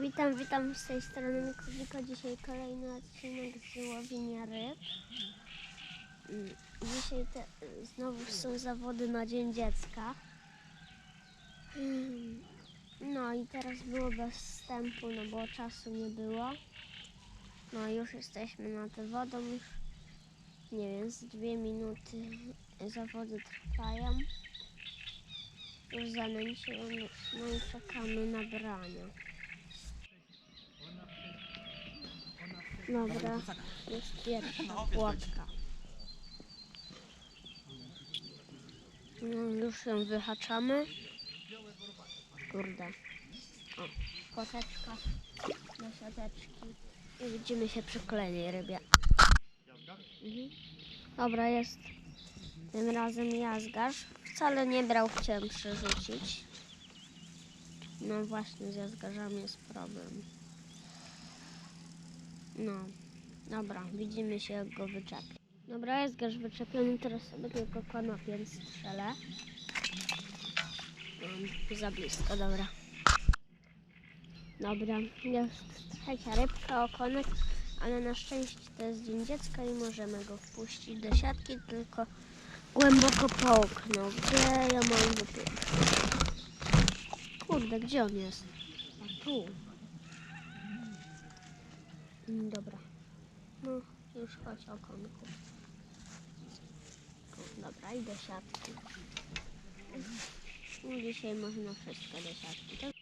Witam, witam z tej strony Mikrofiko. Dzisiaj kolejny odcinek z łowienia ryb. Mm, Dzisiaj te, znowu są zawody na Dzień Dziecka. Mm, No i teraz było bez wstępu, no bo czasu nie było. No już jesteśmy nad wodą, już nie wiem, z dwie minuty zawody trwają. Już zanęciłem, no i czekamy na branie. Dobra, jest pierwsza płotka. No, już ją wyhaczamy. Kurde. O, płoteczka do siateczki. I widzimy się przy kolejnej rybie. Mhm. Dobra, jest tym razem jazgarz. Wcale nie brał, chciałem przerzucić. No właśnie, z jazgarzami jest problem. No, dobra, widzimy się jak go wyczepi. Dobra, jest gaż wyczepiony, teraz sobie tylko konopiem strzelę. Mam za blisko, dobra. Dobra, jest trzecia rybka, okonek, ale na szczęście to jest dzień dziecka i możemy go wpuścić do siatki, tylko głęboko połknął. Gdzie ja mam go pierwszy? Kurde, gdzie on jest? A tu. Mm, Dobra. No, już chodź. O, Dobra, i do siatki. No, dzisiaj można wszystko do siatki. tak?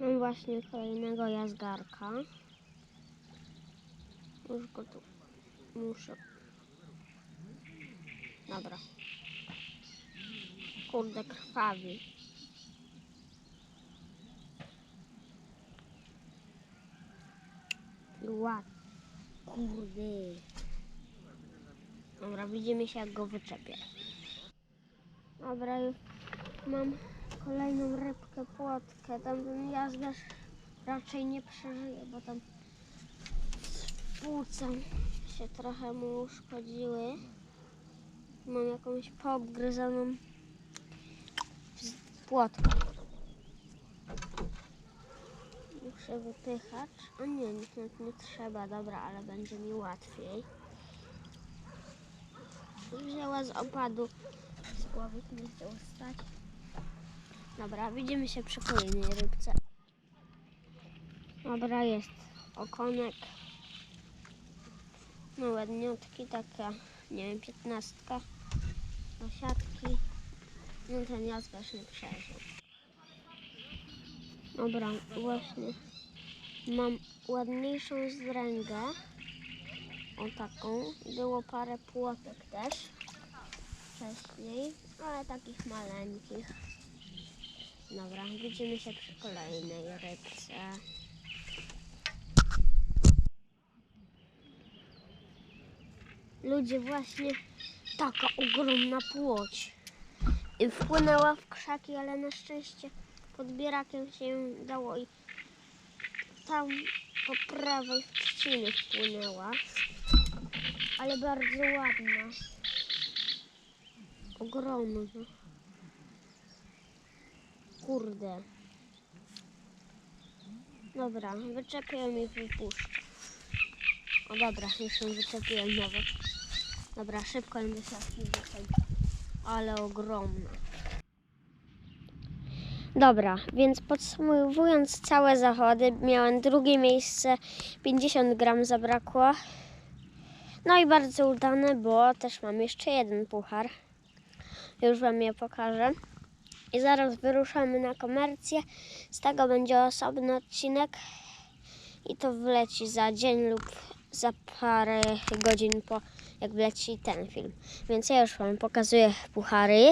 Mam właśnie kolejnego jazgarka. Już go tu muszę. Dobra. Kurde, krwawi. Ład. Kurde. Dobra, widzimy się jak go wyczepię. Dobra, już mam kolejną rybkę, płotkę. Tam ten raczej nie przeżyje, bo tam płuca się trochę mu uszkodziły. Mam jakąś poobgryzoną z- płotkę. Muszę wypychać. O nie, nic nawet nie trzeba, dobra, ale będzie mi łatwiej. Wzięła z opadu. Słowik nie chciał wstać. Dobra, widzimy się przy kolejnej rybce. Dobra, jest okonek. No ładniutki, taka, nie wiem, piętnastka. Do siatki. No ten jazgarz nie przeżył. Dobra, właśnie. Mam ładniejszą zręgę. O taką. Było parę płotek też. Wcześniej, ale takich maleńkich. Dobra, widzimy się przy kolejnej rybce. Ludzie, właśnie taka ogromna płoć. I wpłynęła w krzaki, ale na szczęście pod bierakiem się dało i tam po prawej w trzciny wpłynęła. Ale bardzo ładna. Ogromna. Kurde. Dobra, wyczepiłem i wypuszczę. O dobra, już ją wyczepiłem nowo. Dobra, szybko ją do. Ale ogromna. Dobra, więc podsumowując całe zawody, miałem drugie miejsce, 50 gram zabrakło. No i bardzo udane, bo też mam jeszcze jeden puchar. Już Wam je pokażę. I zaraz wyruszamy na komercję. Z tego będzie osobny odcinek. I to wleci za dzień lub za parę godzin po jak wleci ten film. Więc ja już Wam pokazuję puchary.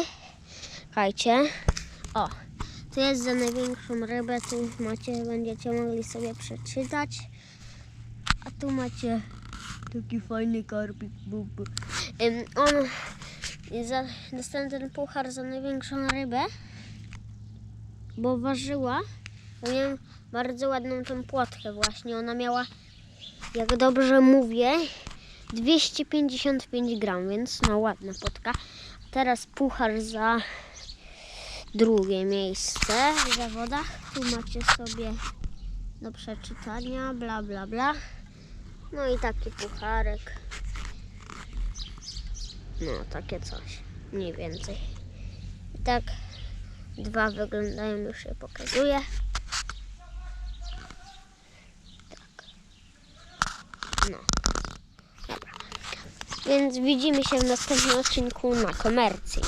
Czekajcie. O, tu jest za największą rybę. Tu macie, będziecie mogli sobie przeczytać. A tu macie taki fajny karpik. Bu, bu. Ym, on za, dostałem ten puchar za największą rybę, bo ważyła. Bo miałem bardzo ładną tą płotkę właśnie. Ona miała, jak dobrze mówię, 255 gram, więc no ładna płotka. Teraz puchar za drugie miejsce w zawodach. Tu macie sobie do przeczytania, bla bla bla. No i taki pucharek. No, takie coś. Mniej więcej. I tak dwa wyglądają, już je pokazuję. Tak. No. Dobra. Więc widzimy się w następnym odcinku na komercji.